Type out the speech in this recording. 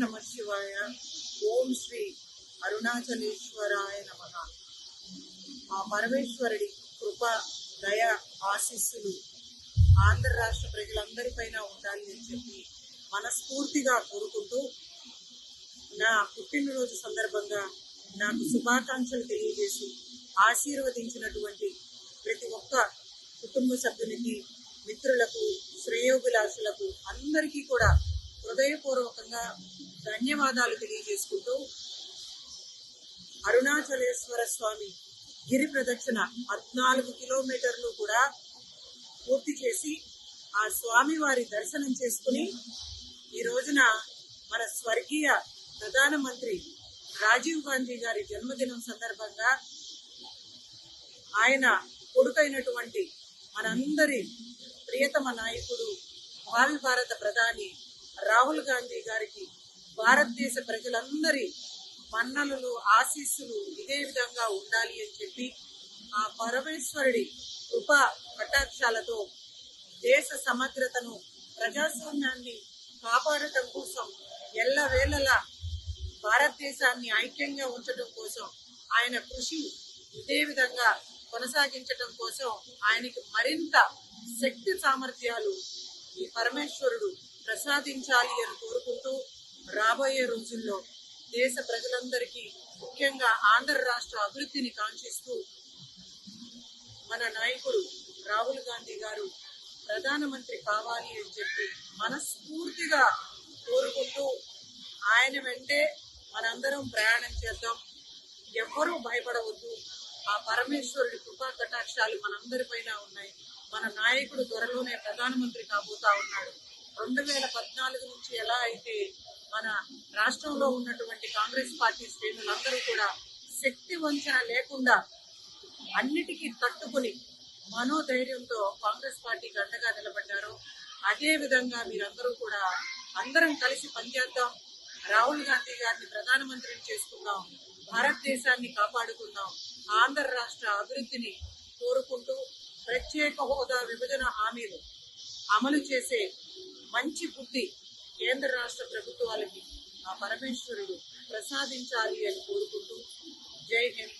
నమస్సివార్య ఓం శ్రీ అరుణాచలేశ్వరాయ నమ. ఆ పరమేశ్వరుడి కృప దయ ఆశీస్సులు ఆంధ్ర రాష్ట్ర ప్రజలందరిపైన ఉండాలి అని చెప్పి మనస్ఫూర్తిగా కోరుకుంటూ నా పుట్టినరోజు సందర్భంగా నాకు శుభాకాంక్షలు తెలియజేసి ఆశీర్వదించినటువంటి ప్రతి ఒక్క కుటుంబ సభ్యునికి మిత్రులకు శ్రేయోభిలాషులకు అందరికీ కూడా హృదయపూర్వకంగా ధన్యవాదాలు తెలియజేసుకుంటూ అరుణాచలేశ్వర స్వామి గిరి ప్రదక్షిణ పద్నాలుగు కిలోమీటర్లు కూడా పూర్తి చేసి ఆ స్వామి వారి దర్శనం చేసుకుని ఈ రోజున మన స్వర్గీయ ప్రధానమంత్రి రాజీవ్ గాంధీ గారి జన్మదినం సందర్భంగా ఆయన కొడుకైనటువంటి మనందరి ప్రియతమ నాయకుడు భావి భారత ప్రధాని రాహుల్ గాంధీ గారికి భారతదేశ ప్రజలందరి మన్నలు ఆశీస్సులు ఇదే విధంగా ఉండాలి అని చెప్పి ఆ పరమేశ్వరుడి కృప కటాక్షాలతో దేశ సమగ్రతను ప్రజాస్వామ్యాన్ని కాపాడటం కోసం ఎల్లవేళలా భారతదేశాన్ని ఐక్యంగా ఉంచడం కోసం ఆయన కృషి ఇదే విధంగా కొనసాగించడం కోసం ఆయనకి మరింత శక్తి సామర్థ్యాలు ఈ పరమేశ్వరుడు ప్రసాదించాలి అని కోరుకుంటూ రాబోయే రోజుల్లో దేశ ప్రజలందరికీ ముఖ్యంగా ఆంధ్ర రాష్ట్ర అభివృద్ధిని కాంక్షిస్తూ మన నాయకుడు రాహుల్ గాంధీ గారు ప్రధానమంత్రి కావాలి అని చెప్పి మనస్ఫూర్తిగా కోరుకుంటూ ఆయన వెంటే మనందరం ప్రయాణం చేద్దాం. ఎవ్వరూ భయపడవద్దు. ఆ పరమేశ్వరుడి కృపా కటాక్షాలు మనందరిపైన ఉన్నాయి. మన నాయకుడు త్వరలోనే ప్రధానమంత్రి కాబోతా ఉన్నాడు. రెండు వేల పద్నాలుగు నుంచి ఎలా అయితే మన రాష్ట్రంలో ఉన్నటువంటి కాంగ్రెస్ పార్టీ శ్రేణులందరూ కూడా శక్తి వంచన లేకుండా అన్నిటికీ తట్టుకుని మనోధైర్యంతో కాంగ్రెస్ పార్టీకి అండగా నిలబడ్డారు. అదే విధంగా మీరందరూ కూడా అందరం కలిసి పనిచేద్దాం. రాహుల్ గాంధీ గారిని ప్రధానమంత్రిని చేసుకుందాం. భారతదేశాన్ని కాపాడుకుందాం. ఆంధ్ర రాష్ట్ర అభివృద్ధిని కోరుకుంటూ ప్రత్యేక హోదా విభజన హామీలు అమలు చేసే మంచి బుద్ధి కేంద్ర రాష్ట్ర ప్రభుత్వాలకి ఆ పరమేశ్వరుడు ప్రసాదించాలి అని కోరుకుంటూ జై హింద్.